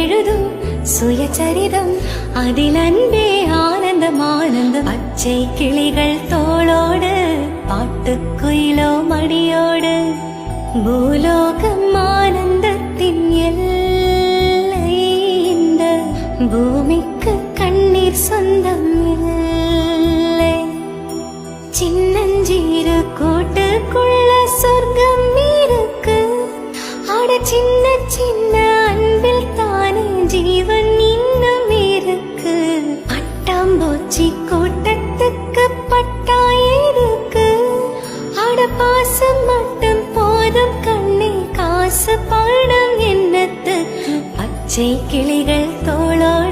எழுதும் சரிதம் அதில் அன்பே ஆனந்தம் ஆனந்தம். பச்சை கிளிகள் தோளோடு பாட்டுக்குயிலோ மடியோடு பூலோகம் ஆனந்தத்தின் எல்லை. இந்த பூமிக்கு கண்ணீர் சொந்தம் இல்லை. சின்னஞ்சீரு கூட்டுக்குள்ள சொர்க்கம் இருக்கு. அட சின்ன சின்ன பட்டாம்பூச்சி கூட்டத்துக்கு பட்டா இருக்கு அட பாசம் மட்டும் போதும் கண்ணே காசு பாடம் என்னத்து பச்சை கிளிகள் தோளோடு